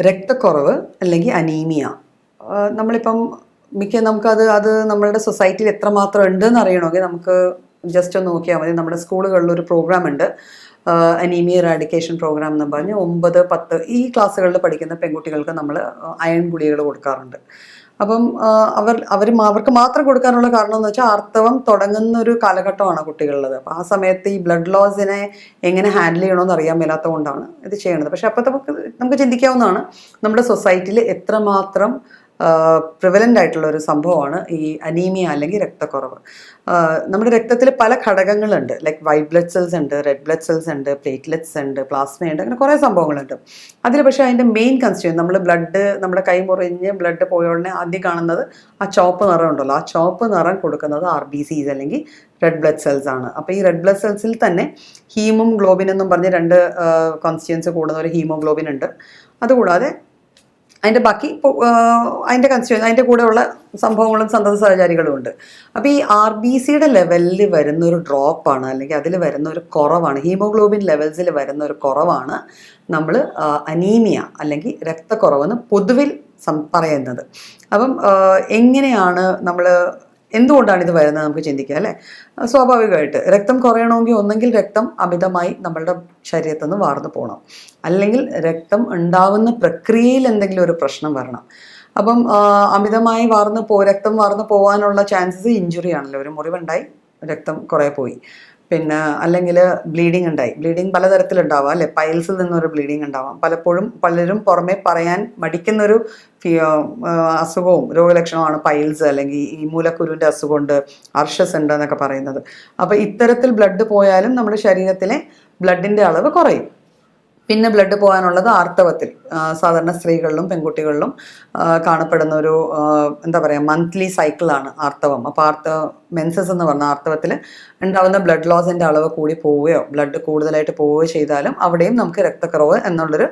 രക്തക്കുറവ് അല്ലെങ്കിൽ അനീമിയ. നമ്മളിപ്പം മിക്ക നമുക്കത് അത് നമ്മളുടെ സൊസൈറ്റിയിൽ എത്രമാത്രം ഉണ്ടെന്ന് അറിയണമെങ്കിൽ നമുക്ക് ജസ്റ്റ് ഒന്ന് നോക്കിയാൽ മതി. നമ്മുടെ സ്കൂളുകളിൽ ഒരു പ്രോഗ്രാം ഉണ്ട്. അനീമിയ റാഡിക്കേഷൻ പ്രോഗ്രാം എന്ന് പറഞ്ഞ് ഒമ്പത് പത്ത് ഈ ക്ലാസ്സുകളിൽ പഠിക്കുന്ന പെൺകുട്ടികൾക്ക് നമ്മൾ അയൺ ഗുളികകൾ കൊടുക്കാറുണ്ട്. അപ്പം അവർ അവർ അവർക്ക് മാത്രം കൊടുക്കാനുള്ള കാരണം എന്ന് വെച്ചാൽ ആർത്തവം തുടങ്ങുന്ന ഒരു കാലഘട്ടമാണ് കുട്ടികളുള്ളത്. അപ്പം ആ സമയത്ത് ഈ ബ്ലഡ് ലോസിനെ എങ്ങനെ ഹാൻഡിൽ ചെയ്യണമെന്ന് അറിയാൻ മേലാത്തത് കൊണ്ടാണ് ഇത് ചെയ്യണത്. പക്ഷേ അപ്പം നമുക്ക് നമുക്ക് ചിന്തിക്കാവുന്നതാണ് നമ്മുടെ സൊസൈറ്റിയിൽ എത്രമാത്രം പ്രിവലന്റ് ആയിട്ടുള്ള ഒരു സംഭവമാണ് ഈ അനീമിയ അല്ലെങ്കിൽ രക്തക്കുറവ്. നമ്മുടെ രക്തത്തിൽ പല ഘടകങ്ങളുണ്ട്. ലൈക്ക് വൈറ്റ് ബ്ലഡ് സെൽസ് ഉണ്ട് റെഡ് ബ്ലഡ് സെൽസ് ഉണ്ട് പ്ലേറ്റ്ലെറ്റ്സ് ഉണ്ട് പ്ലാസ്മ ഉണ്ട് അങ്ങനെ കുറേ സംഭവങ്ങളുണ്ട്. അതിൽ പക്ഷേ അതിന്റെ മെയിൻ കൺസ്റ്റിറ്റ്യൂൻ നമ്മൾ ബ്ലഡ് നമ്മുടെ കൈ മുറിഞ്ഞ് ബ്ലഡ് പോയ ഉടനെ ആദ്യം കാണുന്നത് ആ ചോപ്പ് നിറം ഉണ്ടല്ലോ. ആ ചോപ്പ് നിറം കൊടുക്കുന്നത് ആർ ബി സീസ് അല്ലെങ്കിൽ റെഡ് ബ്ലഡ് സെൽസ് ആണ്. അപ്പോൾ ഈ റെഡ് ബ്ലഡ് സെൽസിൽ തന്നെ ഹീമും ഗ്ലോബിൻ എന്നും പറഞ്ഞ് രണ്ട് കോൺസ്റ്റിറ്റ്യൻസ് കൂടുന്ന ഒരു ഹീമോഗ്ലോബിൻ ഉണ്ട്. അതുകൂടാതെ അതിന്റെ ബാക്കി അതിന്റെ കൺസ്റ്റിറ്റ്യൻ അതിന്റെ കൂടെയുള്ള സംഭവങ്ങളും സന്തത സഹചാരികളും ഉണ്ട്. അപ്പോൾ ഈ ആർ ബി സിയുടെ ലെവലിൽ വരുന്ന ഒരു ഡ്രോപ്പാണ് അല്ലെങ്കിൽ അതിൽ വരുന്ന ഒരു കുറവാണ് ഹീമോഗ്ലോബിൻ ലെവൽസിൽ വരുന്ന ഒരു കുറവാണ് നമ്മൾ അനീമിയ അല്ലെങ്കിൽ രക്തക്കുറവെന്ന് പൊതുവിൽ പറയുന്നത്. അപ്പം എങ്ങനെയാണ് നമ്മൾ എന്തുകൊണ്ടാണ് ഇത് വരുന്നത് നമുക്ക് ചിന്തിക്കാം അല്ലേ? സ്വാഭാവികമായിട്ട് രക്തം കുറയണമെങ്കിൽ ഒന്നെങ്കിൽ രക്തം അമിതമായി നമ്മളുടെ ശരീരത്തിൽ നിന്ന് വാർന്നു പോകണം. അല്ലെങ്കിൽ രക്തം ഉണ്ടാവുന്ന പ്രക്രിയയിൽ എന്തെങ്കിലും ഒരു പ്രശ്നം വരണം. അപ്പം അമിതമായി വാർന്നു പോ രക്തം വാർന്നു പോകാനുള്ള ചാൻസസ് ഇഞ്ചുറി ആണല്ലോ. ഒരു മുറിവുണ്ടായി രക്തം കുറേ പോയി. പിന്നെ അല്ലെങ്കിൽ ബ്ലീഡിങ് ഉണ്ടായി. ബ്ലീഡിങ് പലതരത്തിലുണ്ടാവാം അല്ലെ? പൈൽസിൽ നിന്നൊരു ബ്ലീഡിങ് ഉണ്ടാവാം. പലപ്പോഴും പലരും പുറമെ പറയാൻ മടിക്കുന്നൊരു അസുഖവും രോഗലക്ഷണമാണ് പൈൽസ് അല്ലെങ്കിൽ ഈ മൂലക്കുരുവിന്റെ അസുഖമുണ്ട് അർഷസ് ഉണ്ട് എന്നൊക്കെ പറയുന്നത്. അപ്പോൾ ഇത്തരത്തിൽ ബ്ലഡ് പോയാലും നമ്മുടെ ശരീരത്തിലെ ബ്ലഡിന്റെ അളവ് കുറയും. പിന്നെ ബ്ലഡ് പോകാനുള്ളത് ആർത്തവത്തിൽ. സാധാരണ സ്ത്രീകളിലും പെൺകുട്ടികളിലും കാണപ്പെടുന്ന ഒരു എന്താ പറയുക മന്ത്ലി സൈക്കിളാണ് ആർത്തവം. അപ്പോൾ ആർത്തവ മെൻസസ് എന്ന് പറഞ്ഞ ആർത്തവത്തിൽ ഉണ്ടാവുന്ന ബ്ലഡ് ലോസിന്റെ അളവ് കൂടി പോവുകയോ ബ്ലഡ് കൂടുതലായിട്ട് പോവുകയോ ചെയ്താലും അവിടെയും നമുക്ക് രക്തക്കുറവ് എന്നുള്ളൊരു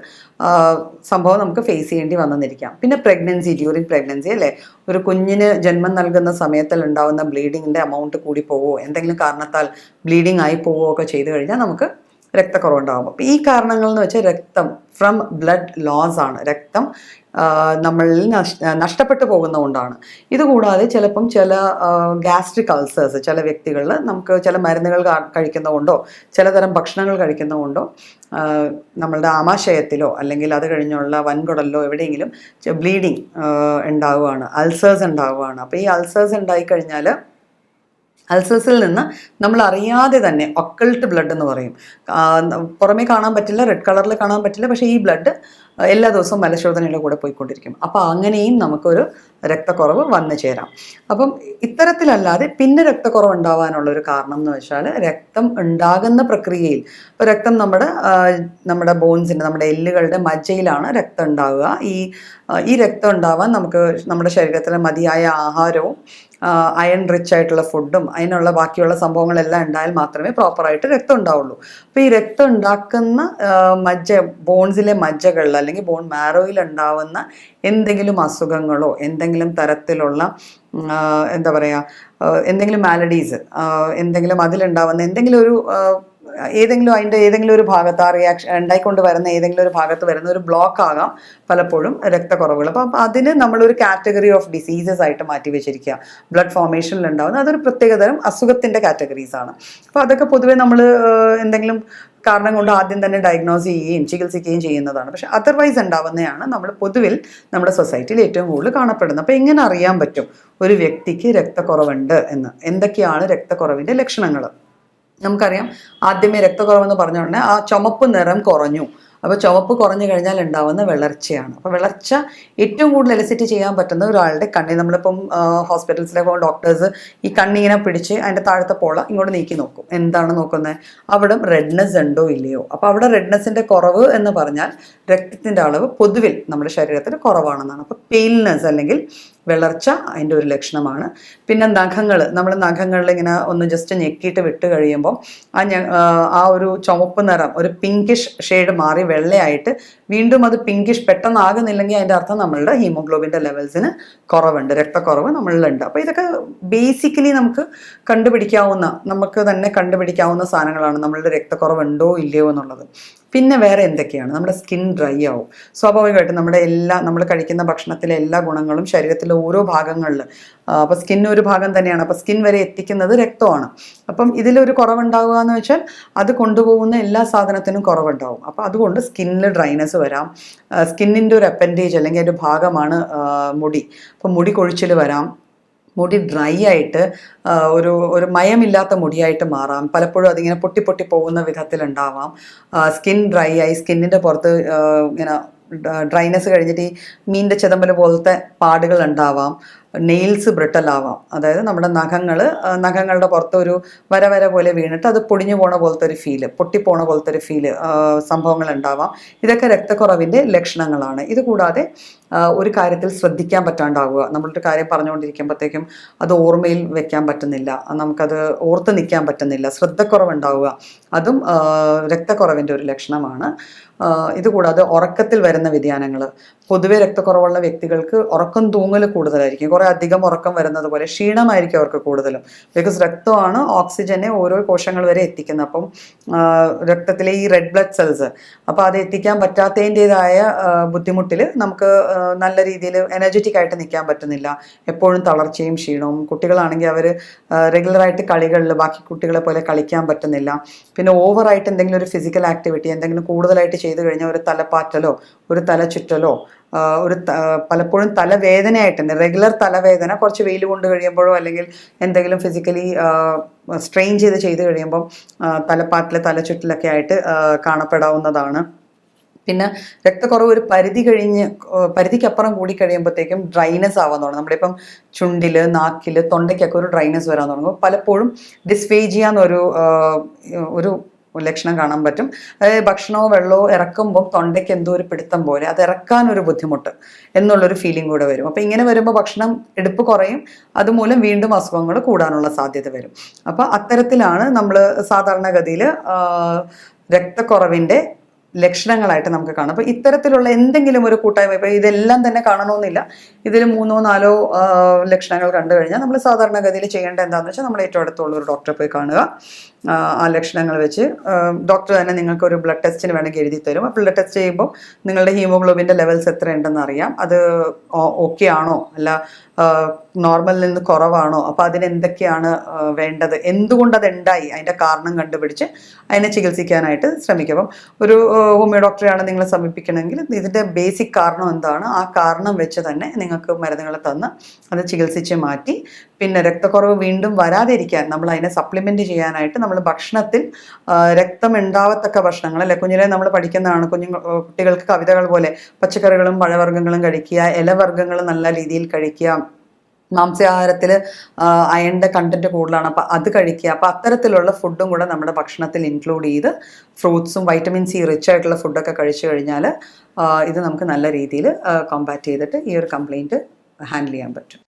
സംഭവം നമുക്ക് ഫേസ് ചെയ്യേണ്ടി വന്നെന്നിരിക്കാം പിന്നെ പ്രഗ്നൻസി ഡ്യൂറിങ് പ്രഗ്നൻസി അല്ലേ? ഒരു കുഞ്ഞിന് ജന്മം നൽകുന്ന സമയത്തിൽ ഉണ്ടാവുന്ന ബ്ലീഡിങ്ങിന്റെ എമൗണ്ട് കൂടി പോവുമോ എന്തെങ്കിലും കാരണത്താൽ ബ്ലീഡിങ് ആയി പോവുകയോ ഒക്കെ ചെയ്തു കഴിഞ്ഞാൽ നമുക്ക് രക്തക്കുറവുണ്ടാകും. അപ്പോൾ ഈ കാരണങ്ങൾ എന്ന് വെച്ചാൽ രക്തം ഫ്രം ബ്ലഡ് ലോസ് ആണ്. രക്തം നമ്മളിൽ നഷ് നഷ്ടപ്പെട്ടു പോകുന്നതുകൊണ്ടാണ്. ഇതുകൂടാതെ ചിലപ്പം ചില ഗ്യാസ്ട്രിക് അൾസേഴ്സ് ചില വ്യക്തികളിൽ നമുക്ക് ചില മരുന്നുകൾ കാ- കഴിക്കുന്നതുകൊണ്ടോ ചിലതരം ഭക്ഷണങ്ങൾ കഴിക്കുന്നതുകൊണ്ടോ കൊണ്ടോ നമ്മളുടെ ആമാശയത്തിലോ അല്ലെങ്കിൽ അത് കഴിഞ്ഞുള്ള വൻകുടലിലോ എവിടെയെങ്കിലും ബ്ലീഡിങ് ഉണ്ടാവുകയാണ് അൾസേഴ്സ് ഉണ്ടാവുകയാണ്. അപ്പോൾ ഈ അൾസേഴ്സ് ഉണ്ടായിക്കഴിഞ്ഞാൽ അൾസേഴ്സിൽ നിന്ന് നമ്മൾ അറിയാതെ തന്നെ ഒക്കൾട്ട് ബ്ലഡ് എന്ന് പറയും. പുറമേ കാണാൻ പറ്റില്ല റെഡ് കളറിൽ കാണാൻ പറ്റില്ല പക്ഷേ ഈ ബ്ലഡ് എല്ലാ ദിവസവും മലശോധനയുടെ കൂടെ പോയിക്കൊണ്ടിരിക്കും. അപ്പോൾ അങ്ങനെയും നമുക്കൊരു രക്തക്കുറവ് വന്നു ചേരാം. അപ്പം ഇത്തരത്തിലല്ലാതെ പിന്നെ രക്തക്കുറവ് ഉണ്ടാവാനുള്ള ഒരു കാരണം എന്ന് വെച്ചാൽ രക്തം ഉണ്ടാകുന്ന പ്രക്രിയയിൽ ഇപ്പോൾ രക്തം നമ്മുടെ നമ്മുടെ ബോൺസിന്റെ നമ്മുടെ എല്ലുകളുടെ മജ്ജയിലാണ് രക്തം ഉണ്ടാവുക. ഈ ഈ രക്തം ഉണ്ടാവാൻ നമുക്ക് നമ്മുടെ ശരീരത്തിലെ മതിയായ ആഹാരവും അയൺ റിച്ച് ആയിട്ടുള്ള ഫുഡും അതിനുള്ള ബാക്കിയുള്ള സംഭവങ്ങളെല്ലാം ഉണ്ടായാൽ മാത്രമേ പ്രോപ്പറായിട്ട് രക്തം ഉണ്ടാവുള്ളൂ. അപ്പോൾ ഈ രക്തം ഉണ്ടാക്കുന്ന മജ്ജ ബോൺസിലെ മജ്ജകളിൽ അല്ലെങ്കിൽ ബോൺ മാരോയിൽ ഉണ്ടാവുന്ന എന്തെങ്കിലും അസുഖങ്ങളോ എന്തെങ്കിലും തരത്തിലുള്ള എന്താ പറയുക എന്തെങ്കിലും മാലഡീസ് എന്തെങ്കിലും അതിലുണ്ടാവുന്ന എന്തെങ്കിലും ഒരു ഏതെങ്കിലും അതിന്റെ ഏതെങ്കിലും ഒരു ഭാഗത്ത് ആ റിയാക്ഷൻ ഉണ്ടായിക്കൊണ്ട് വരുന്ന ഏതെങ്കിലും ഒരു ഭാഗത്ത് വരുന്ന ഒരു ബ്ലോക്ക് ആകാം പലപ്പോഴും രക്തക്കുറവുകൾ. അപ്പം അതിന് നമ്മളൊരു കാറ്റഗറി ഓഫ് ഡിസീസസ് ആയിട്ട് മാറ്റി വെച്ചിരിക്കുക. ബ്ലഡ് ഫോർമേഷനിൽ ഉണ്ടാകുന്ന അതൊരു പ്രത്യേകതരം അസുഖത്തിന്റെ കാറ്റഗറീസ് ആണ്. അപ്പോൾ അതൊക്കെ പൊതുവേ നമ്മൾ എന്തെങ്കിലും കാരണം കൊണ്ട് ആദ്യം തന്നെ ഡയഗ്നോസ് ചെയ്യുകയും ചികിത്സിക്കുകയും ചെയ്യുന്നതാണ്. പക്ഷെ അതർവൈസ് ഉണ്ടാവുന്നതാണ് നമ്മൾ പൊതുവിൽ നമ്മുടെ സൊസൈറ്റിയിൽ ഏറ്റവും കൂടുതൽ കാണപ്പെടുന്നത്. അപ്പോൾ എങ്ങനെ അറിയാൻ പറ്റും ഒരു വ്യക്തിക്ക് രക്തക്കുറവുണ്ട് എന്ന്? എന്തൊക്കെയാണ് രക്തക്കുറവിന്റെ ലക്ഷണങ്ങൾ? നമുക്കറിയാം ആദ്യമേ രക്തക്കുറവെന്ന് പറഞ്ഞ ഉടനെ ആ ചുമപ്പ് നിറം കുറഞ്ഞു. അപ്പോൾ ചുവപ്പ് കുറഞ്ഞു കഴിഞ്ഞാൽ ഉണ്ടാവുന്ന വിളർച്ചയാണ്. അപ്പോൾ വിളർച്ച ഏറ്റവും കൂടുതൽ എലിസിറ്റ് ചെയ്യാൻ പറ്റുന്ന ഒരാളുടെ കണ്ണി നമ്മളിപ്പം ഹോസ്പിറ്റൽസിലൊക്കെ ഡോക്ടേഴ്സ് ഈ കണ്ണിങ്ങനെ പിടിച്ച് അതിന്റെ താഴത്തെ പോള ഇങ്ങോട്ട് നീക്കി നോക്കും. എന്താണ് നോക്കുന്നത് അവിടെ റെഡ്നെസ് ഉണ്ടോ ഇല്ലയോ? അപ്പോൾ അവിടെ റെഡ്നെസ്സിന്റെ കുറവ് എന്ന് പറഞ്ഞാൽ രക്തത്തിന്റെ അളവ് പൊതുവിൽ നമ്മുടെ ശരീരത്തിൽ കുറവാണെന്നാണ്. അപ്പോൾ പെയിൽനെസ് അല്ലെങ്കിൽ വിളർച്ച അതിന്റെ ഒരു ലക്ഷണമാണ്. പിന്നെ നഖങ്ങൾ നമ്മൾ നഖങ്ങളിൽ ഇങ്ങനെ ഒന്ന് ജസ്റ്റ് ഞെക്കിയിട്ട് വിട്ട് കഴിയുമ്പോൾ ആ ആ, ഒരു ചുവപ്പ് നിറം ഒരു പിങ്കിഷ് ഷെയ്ഡ് മാറി വെള്ളയായിട്ട് വീണ്ടും അത് പിങ്കിഷ് പെട്ടെന്നാകുന്നില്ലെങ്കിൽ അതിന്റെ അർത്ഥം നമ്മളുടെ ഹീമോഗ്ലോബിന്റെ ലെവൽസിന് കുറവുണ്ട് രക്തക്കുറവ് നമ്മളിലുണ്ട്. അപ്പോൾ ഇതൊക്കെ ബേസിക്കലി നമുക്ക് കണ്ടുപിടിക്കാവുന്ന നമുക്ക് തന്നെ കണ്ടുപിടിക്കാവുന്ന സാധനങ്ങളാണ് നമ്മളുടെ രക്തക്കുറവുണ്ടോ ഇല്ലയോ എന്നുള്ളത്. പിന്നെ വേറെ എന്തൊക്കെയാണ്? നമ്മുടെ സ്കിൻ ഡ്രൈ ആവും. സ്വാഭാവികമായിട്ടും നമ്മുടെ എല്ലാ നമ്മൾ കഴിക്കുന്ന ഭക്ഷണത്തിലെ എല്ലാ ഗുണങ്ങളും ശരീരത്തിലെ ഓരോ ഭാഗങ്ങളിൽ അപ്പോൾ സ്കിൻ ഒരു ഭാഗം തന്നെയാണ്. അപ്പോൾ സ്കിൻ വരെ എത്തിക്കുന്നത് രക്തമാണ്. അപ്പം ഇതിലൊരു കുറവുണ്ടാവുക എന്ന് വെച്ചാൽ അത് കൊണ്ടുപോകുന്ന എല്ലാ സാധനത്തിനും കുറവുണ്ടാവും. അപ്പോൾ അതുകൊണ്ട് സ്കിന്നിൽ ഡ്രൈനസ് വരാം. സ്കിന്നിന്റെ ഒരു അപ്പൻഡേജ് അല്ലെങ്കിൽ ഒരു ഭാഗമാണ് മുടി. അപ്പോൾ മുടി കൊഴിച്ചിൽ വരാം. മുടി ഡ്രൈ ആയിട്ട് ഒരു ഒരു മയമില്ലാത്ത മുടിയായിട്ട് മാറാം. പലപ്പോഴും അതിങ്ങനെ പൊട്ടി പൊട്ടി പോകുന്ന വിധത്തിലുണ്ടാവാം. സ്കിൻ ഡ്രൈ ആയി സ്കിന്നിന്റെ പുറത്ത് ഇങ്ങനെ ഡ്രൈനെസ് കഴിഞ്ഞിട്ട് ഈ മീനിന്റെ ചിതമ്പൽ പോലത്തെ പാടുകൾ ഉണ്ടാവാം. നെയിൽസ് ബ്രിട്ടൽ ആവാം. അതായത് നമ്മുടെ നഖങ്ങൾ നഖങ്ങളുടെ പുറത്തൊരു വര വര പോലെ വീണിട്ട് അത് പൊടിഞ്ഞു പോണ പോലത്തെ ഒരു ഫീൽ പൊട്ടിപ്പോണ പോലത്തെ ഒരു ഫീൽ സംഭവങ്ങൾ ഉണ്ടാവാം ഇതൊക്കെ രക്തക്കുറവിന്റെ ലക്ഷണങ്ങളാണ്. ഇതുകൂടാതെ ഒരു കാര്യത്തിൽ ശ്രദ്ധിക്കാൻ പറ്റാണ്ടാവുക. നമ്മളൊരു കാര്യം പറഞ്ഞുകൊണ്ടിരിക്കുമ്പോഴത്തേക്കും അത് ഓർമ്മയിൽ വെക്കാൻ പറ്റുന്നില്ല. നമുക്കത് ഓർത്ത് നിൽക്കാൻ പറ്റുന്നില്ല. ശ്രദ്ധക്കുറവുണ്ടാവുക. അതും രക്തക്കുറവിന്റെ ഒരു ലക്ഷണമാണ്. ഇതുകൂടാതെ ഉറക്കത്തിൽ വരുന്ന വ്യതിയാനങ്ങൾ പൊതുവെ രക്തക്കുറവുള്ള വ്യക്തികൾക്ക് ഉറക്കം തൂങ്ങൽ കൂടുതലായിരിക്കും. കുറേ അധികം ഉറക്കം വരുന്നത് പോലെ ക്ഷീണമായിരിക്കും അവർക്ക് കൂടുതലും. ബിക്കോസ് രക്തമാണ് ഓക്സിജനെ ഓരോ കോശങ്ങൾ വരെ എത്തിക്കുന്നത്. അപ്പം രക്തത്തിലെ ഈ റെഡ് ബ്ലഡ് സെൽസ് അപ്പോൾ അത് എത്തിക്കാൻ പറ്റാത്തതിന്റെതായ ബുദ്ധിമുട്ടിൽ നമുക്ക് നല്ല രീതിയിൽ എനർജറ്റിക് ആയിട്ട് നിൽക്കാൻ പറ്റുന്നില്ല. എപ്പോഴും തളർച്ചയും ക്ഷീണവും. കുട്ടികളാണെങ്കിൽ അവർ റെഗുലറായിട്ട് കളികളിൽ ബാക്കി കുട്ടികളെ പോലെ കളിക്കാൻ പറ്റുന്നില്ല. പിന്നെ ഓവറായിട്ട് എന്തെങ്കിലും ഒരു ഫിസിക്കൽ ആക്ടിവിറ്റി എന്തെങ്കിലും കൂടുതലായിട്ട് ചെയ്തു കഴിഞ്ഞാൽ ഒരു തലപ്പാറ്റലോ ഒരു തലചുറ്റലോ ഒരു പലപ്പോഴും തലവേദനയായിട്ടുണ്ട് റെഗുലർ തലവേദന കുറച്ച് വെയിൽ കൊണ്ട് കഴിയുമ്പോഴോ അല്ലെങ്കിൽ എന്തെങ്കിലും ഫിസിക്കലി സ്ട്രെയിൻ ചെയ്ത് ചെയ്ത് കഴിയുമ്പം തലപ്പാട്ടിലെ തലച്ചുറ്റിലൊക്കെ ആയിട്ട് കാണപ്പെടാവുന്നതാണ്. പിന്നെ രക്തക്കുറവ് ഒരു പരിധി കഴിഞ്ഞ് പരിധിക്കപ്പുറം കൂടി കഴിയുമ്പോഴത്തേക്കും ഡ്രൈനസ് ആവാൻ തുടങ്ങും. നമ്മുടെ ഇപ്പം ചുണ്ടിൽ നാക്കിൽ തൊണ്ടയ്ക്കൊക്കെ ഒരു ഡ്രൈനസ് വരാൻ തുടങ്ങും. പലപ്പോഴും ഡിസ്ഫേജിയ എന്നൊരു ഒരു ലക്ഷണം കാണാൻ പറ്റും. അതായത് ഭക്ഷണമോ വെള്ളമോ ഇറക്കുമ്പോൾ തൊണ്ടയ്ക്ക് എന്തോ ഒരു പിടുത്തം പോലെ അത് ഇറക്കാൻ ഒരു ബുദ്ധിമുട്ട് എന്നുള്ളൊരു ഫീലിംഗ് കൂടെ വരും. അപ്പോൾ ഇങ്ങനെ വരുമ്പോൾ ഭക്ഷണം എടുപ്പ് കുറയും. അതുമൂലം വീണ്ടും അസുഖങ്ങൾ കൂടാനുള്ള സാധ്യത വരും. അപ്പോൾ അത്തരത്തിലാണ് നമ്മൾ സാധാരണഗതിയിൽ രക്തക്കുറവിന്റെ ലക്ഷണങ്ങളായിട്ട് നമുക്ക് കാണാം. അപ്പോൾ ഇത്തരത്തിലുള്ള എന്തെങ്കിലും ഒരു കൂട്ടായ്മ ഇപ്പോൾ ഇതെല്ലാം തന്നെ കാണണമെന്നില്ല. ഇതിൽ മൂന്നോ നാലോ ലക്ഷണങ്ങൾ കണ്ടു കഴിഞ്ഞാൽ നമ്മൾ സാധാരണഗതിയിൽ ചെയ്യേണ്ട എന്താണെന്ന് വെച്ചാൽ നമ്മൾ ഏറ്റവും അടുത്തുള്ള ഒരു ഡോക്ടറെ പോയി കാണുക. ആ ലക്ഷണങ്ങൾ വെച്ച് ഡോക്ടർ തന്നെ നിങ്ങൾക്ക് ഒരു ബ്ലഡ് ടെസ്റ്റിന് വേണമെങ്കിൽ എഴുതി തരും. ആ ബ്ലഡ് ടെസ്റ്റ് ചെയ്യുമ്പോൾ നിങ്ങളുടെ ഹീമോഗ്ലോബിന്റെ ലെവൽസ് എത്ര ഉണ്ടെന്ന് അറിയാം. അത് ഓക്കെ ആണോ? അല്ല നോർമലിൽ നിന്ന് കുറവാണോ? അപ്പോൾ അതിന് എന്തൊക്കെയാണ് വേണ്ടത്? എന്തുകൊണ്ട് അത് ഉണ്ടായി അതിന്റെ കാരണം കണ്ടുപിടിച്ച് അതിനെ ചികിത്സിക്കാനായിട്ട് ശ്രമിക്കും. അപ്പം ഒരു ഹോമിയോ ഡോക്ടറെയാണ് നിങ്ങളെ സമീപിക്കണമെങ്കിൽ ഇതിന്റെ ബേസിക് കാരണം എന്താണ്? ആ കാരണം വെച്ച് തന്നെ നിങ്ങൾക്ക് മരുന്നുകൾ തന്ന് അത് ചികിത്സിച്ച് മാറ്റി. പിന്നെ രക്തക്കുറവ് വീണ്ടും വരാതിരിക്കാൻ നമ്മൾ അതിനെ സപ്ലിമെന്റ് ചെയ്യാനായിട്ട് നമ്മൾ ഭക്ഷണത്തിൽ രക്തം ഉണ്ടാവത്തക്ക ഭക്ഷണങ്ങൾ അല്ലെ? കുഞ്ഞിലെ നമ്മൾ പഠിക്കുന്നതാണ് കുഞ്ഞു കുട്ടികൾക്ക് കവിതകൾ പോലെ പച്ചക്കറികളും പഴവർഗങ്ങളും കഴിക്കുക ഇലവർഗങ്ങൾ നല്ല രീതിയിൽ കഴിക്കുക മാംസാഹാരത്തിൽ അയണിന്റെ കണ്ടന്റ് കൂടുതലാണ്. അപ്പോൾ അത് കഴിക്കുക. അപ്പോൾ അത്തരത്തിലുള്ള ഫുഡും കൂടെ നമ്മുടെ ഭക്ഷണത്തിൽ ഇൻക്ലൂഡ് ചെയ്ത് ഫ്രൂട്ട്സും വൈറ്റമിൻ സി റിച്ച് ആയിട്ടുള്ള ഫുഡൊക്കെ കഴിച്ചു കഴിഞ്ഞാൽ ഇത് നമുക്ക് നല്ല രീതിയിൽ കോമ്പാറ്റ് ചെയ്തിട്ട് ഈ ഒരു കംപ്ലയിന്റ് ഹാൻഡിൽ ചെയ്യാൻ പറ്റും.